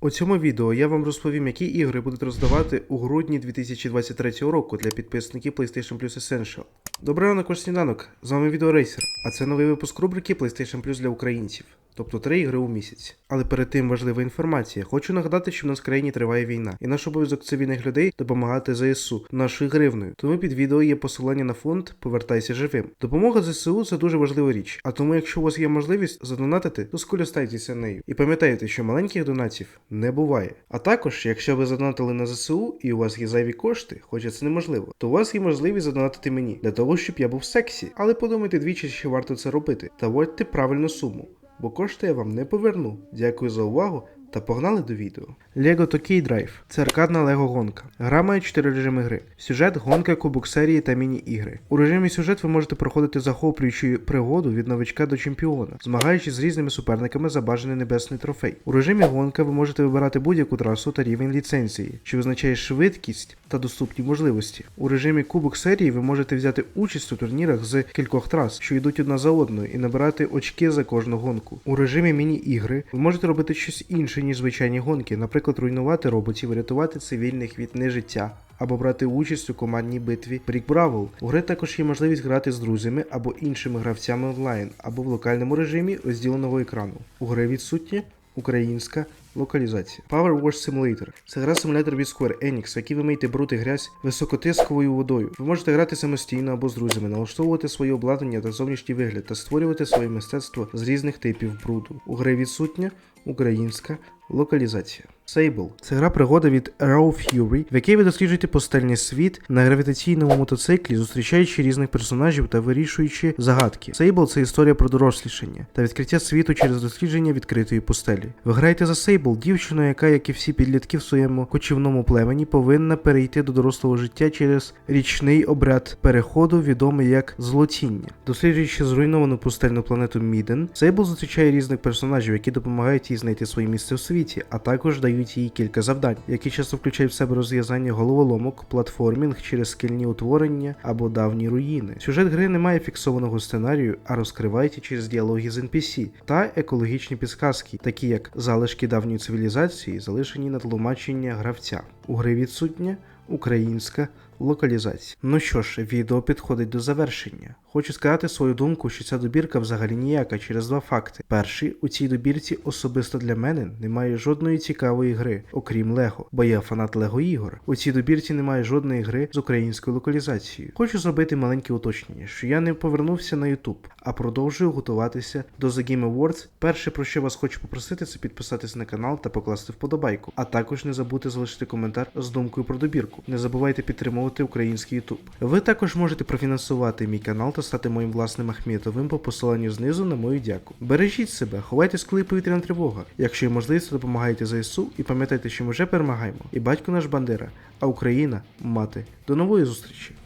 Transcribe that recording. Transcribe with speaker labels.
Speaker 1: У цьому відео я вам розповім, які ігри будуть роздавати у грудні 2023 року для підписників PlayStation Plus Essential. Добрий ранок, ваш сніданок. З вами Відеорейсер, а це новий випуск рубрики PlayStation Plus для українців. Тобто три ігри у місяць. Але перед тим важлива інформація. Хочу нагадати, що в нас в країні триває війна, і наш обов'язок цивільних людей допомагати ЗСУ нашою гривною. Тому під відео є посилання на фонд Повертайся живим. Допомога ЗСУ це дуже важлива річ. А тому, якщо у вас є можливість задонатити, то скористайтеся нею. І пам'ятайте, що маленьких донатів не буває. А також, якщо ви задонатили на ЗСУ і у вас є зайві кошти, хоча це неможливо, то у вас є можливість задонатити мені для того, щоб я був в сексі. Але подумайте двічі, чи варто це робити, та вводьте правильну суму бо кошти я вам не поверну. Дякую за увагу та погнали до відео. Lego Tokyo Drive це аркадна лего гонка. Гра має 4 режими гри: сюжет, гонка, кубок серії та міні-ігри. У режимі сюжет ви можете проходити захоплюючу пригоду від новичка до чемпіона, змагаючись з різними суперниками за бажаний небесний трофей. У режимі гонка ви можете вибирати будь-яку трасу та рівень ліцензії, що визначає швидкість та доступні можливості. У режимі кубок серії ви можете взяти участь у турнірах з кількох трас, що йдуть одна за одною, і набирати очки за кожну гонку. У режимі міні-ігри ви можете робити щось інше, ніж звичайні гонки, наприклад, руйнувати роботів, рятувати цивільних від нежиття. Або брати участь у командній битві Брік Бравл. У гри також є можливість грати з друзями або іншими гравцями онлайн, або в локальному режимі розділеного екрану. У гри відсутня українська локалізація. Power Wash Simulator це гра симулятор від Square Enix, в якій ви миєте бруд і грязь високотисковою водою. Ви можете грати самостійно або з друзями, налаштовувати своє обладнання та зовнішній вигляд та створювати своє мистецтво з різних типів бруду. У гри відсутня українська локалізація. Sable – це гра пригода від Raw Fury, в якій ви досліджуєте пустельний світ на гравітаційному мотоциклі, зустрічаючи різних персонажів та вирішуючи загадки. Sable – це історія про дорослішання та відкриття світу через дослідження відкритої пустелі. Ви граєте за Sable, дівчину, яка, як і всі підлітки в своєму кочівному племені, повинна перейти до дорослого життя через річний обряд переходу, відомий як злотіння. Досліджуючи зруйновану пустельну планету Міден, Сейбл зустрічає різних персонажів, які допомагають їй знайти своє місце в світі, а також дають їй кілька завдань, які часто включають в себе розв'язання головоломок, платформінг через скільні утворення або давні руїни. Сюжет гри не має фіксованого сценарію, а розкривається через діалоги з NPC та екологічні підсказки, такі як залишки давньої цивілізації, залишені на тлумачення гравця. У гри відсутня українська локалізація. Ну що ж, відео підходить до завершення. Хочу сказати свою думку, що ця добірка взагалі ніяка через два факти. Перший, у цій добірці особисто для мене немає жодної цікавої гри, окрім Лего, бо я фанат Лего ігор. У цій добірці немає жодної гри з українською локалізацією. Хочу зробити маленьке уточнення, що я не повернувся на YouTube, а продовжую готуватися до The Game Awards. Перше, про що вас хочу попросити, це підписатись на канал та покласти вподобайку. А також не забудьте залишити коментар з думкою про добірку. Не забувайте підтримувати український YouTube. Ви також можете профінансувати мій канал та стати моїм власним Ахметовим по посиланню знизу на мою дяку. Бережіть себе, ховайтесь, коли повітряна тривога. Якщо є можливість, допомагайте ЗСУ і пам'ятайте, що ми вже перемагаємо. І батько наш Бандера, а Україна мати. До нової зустрічі!